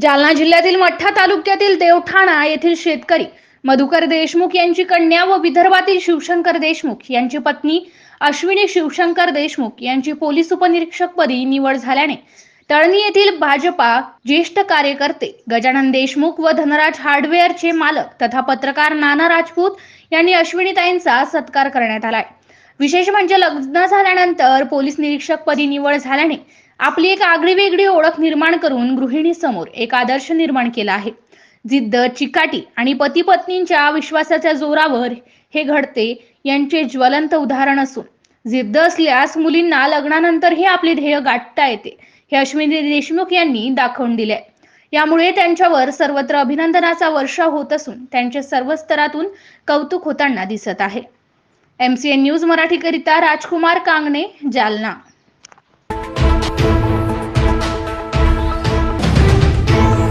जालना जिल्ह्यातील मठ्ठा तालुक्यातील देवठाणा येथील शेतकरी मधुकर देशमुख यांची कन्या व विदर्भातील शिवशंकर देशमुख यांची पत्नी अश्विनी शिवशंकर देशमुख यांची पोलीस उपनिरीक्षकपदी निवड झाल्याने तळणी येथील भाजपा ज्येष्ठ कार्यकर्ते गजानन देशमुख व धनराज हार्डवेअरचे मालक तथा पत्रकार नाना राजपूत यांनी अश्विनीताईंचा सत्कार करण्यात आलाय. विशेष म्हणजे लग्न झाल्यानंतर पोलीस निरीक्षक पदी निवड झाल्याने आपली एक आगळी वेगळी ओळख निर्माण करून गृहिणीसमोर एक आदर्श निर्माण केला आहे. जिद्द चिकाटी आणि पती पत्नींच्या विश्वासाच्या जोरावर हे घडते यांचे ज्वलंत उदाहरण असून जिद्द असल्यास मुलींना लग्नानंतरही आपले ध्येय गाठता येते हे अश्विनी देशमुख यांनी दाखवून दिले यामुळे त्यांच्यावर सर्वत्र अभिनंदनाचा वर्षाव होत असून त्यांचे सर्व स्तरातून कौतुक होताना दिसत आहे. एम सी एन न्यूज मराठीकरिता राजकुमार कांगणे जालना.